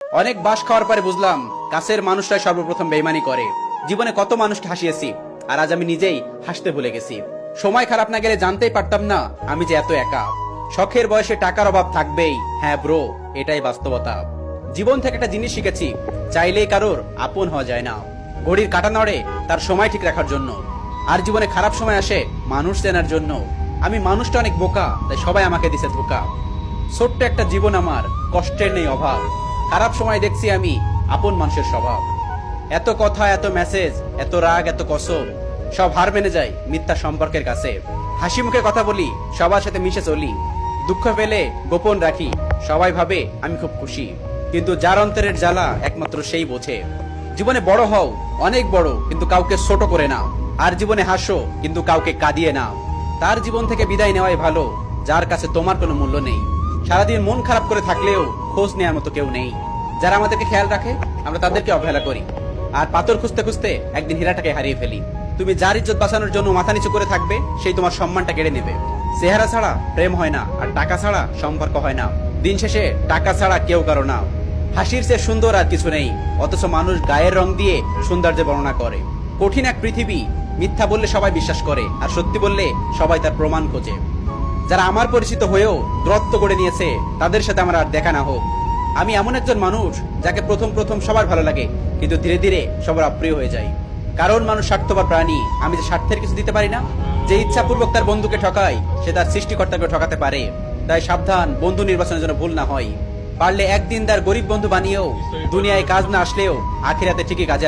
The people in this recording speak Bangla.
অনেক বাস খাওয়ার পরে বুঝলাম, কাছের মানুষরাই সর্বপ্রথম বেইমানি করে। জীবনে কত মানুষকে হাসিয়েছি, আর আজ আমি নিজেই হাসতে ভুলে গেছি। সময় খারাপ না গেলে জানতেই পারতাম না, আমি যে এত একা। শখের বয়সে টাকার অভাব থাকবেই হ্যাঁ ব্রো, এটাই বাস্তবতা। জীবন থেকে একটা জিনিস শিখেছি, চাইলেই কারোর আপন হওয়া যায় না। ঘড়ির কাটা নড়ে, তার সময় ঠিক রাখার জন্য। আর জীবনে খারাপ সময় আসে, মানুষ চেনার জন্য। আমি মানুষটা অনেক বোকা, তাই সবাই আমাকে দিছে ধোকা। ছোট্ট একটা জীবন আমার, কষ্টের নেই অভাব। খারাপ সময় দেখছি আমি, আপন মানুষের স্বভাব। এত কথা, এত মেসেজ এত রাগ, এত কসম, সব হার মেনে যায় মিথ্যা সম্পর্কের কাছে। হাসি মুখে কথা বলি, সবার সাথে মিশে চলি। দুঃখ পেলে গোপন রাখি, সবাই ভাবে আমি খুব খুশি। কিন্তু যার অন্তরের জ্বালা একমাত্র সেই বোঝে। জীবনে বড় হও, অনেক বড়, কিন্তু কাউকে ছোট করে নাও। আর জীবনে হাসো, কিন্তু কাউকে কাঁদিয়ে নাও। তার জীবন থেকে বিদায় নেওয়াই ভালো, যার কাছে তোমার কোনো মূল্য নেই। সারাদিন মন খারাপ করে থাকলেও খোঁজ নেওয়ার মতো কেউ নেই। যারা আমাদেরকে খেয়াল রাখে, আমরা তাদেরকে অবহেলা করি। আর পাথর খুঁজতে খুঁজতে একদিন হীরাটাকে হারিয়ে ফেলি। তুমি যার ইজ্জত বাঁচানোর জন্য মাথা নিচু করে থাকবে, সেই তোমার সম্মানটা কেড়ে নেবে। চেহারা ছাড়া প্রেম হয় না, আর টাকা ছাড়া সম্পর্ক হয় না। দিন শেষে টাকা ছাড়া কেউ কারও না। হাসির চেয়ে সুন্দর আর কিছু নেই, অথচ মানুষ গায়ের রং দিয়ে সৌন্দর্য বর্ণনা করে। কঠিন এক পৃথিবী মিথ্যা বললে সবাই বিশ্বাস করে, আর সত্যি বললে সবাই তার প্রমাণ খোঁজে। যারা আমার পরিচিত হয়েও দূরত্ব করে নিয়েছে, তাদের সাথে আমার আর দেখা না হোক। আমি এমন একজন মানুষ যাকে প্রথম প্রথম সবার ভালো লাগে, কিন্তু ধীরে ধীরে সবার অপ্রিয় হয়ে যায় কারণ মানুষ স্বার্থপর প্রাণী, আমি যে স্বার্থের কিছু দিতে পারি না, যে ইচ্ছাপূর্বক তার বন্ধুকে ঠকায় সে তার সৃষ্টিকর্তাকে ঠকাতে পারে। তাই সাবধান, বন্ধু নির্বাচনের জন্য ভুল না হয়। পারলে একদিন তার গরিব বন্ধু বানিয়েও, দুনিয়ায় কাজ না আসলেও, আখিরাতে ঠিকই কাজে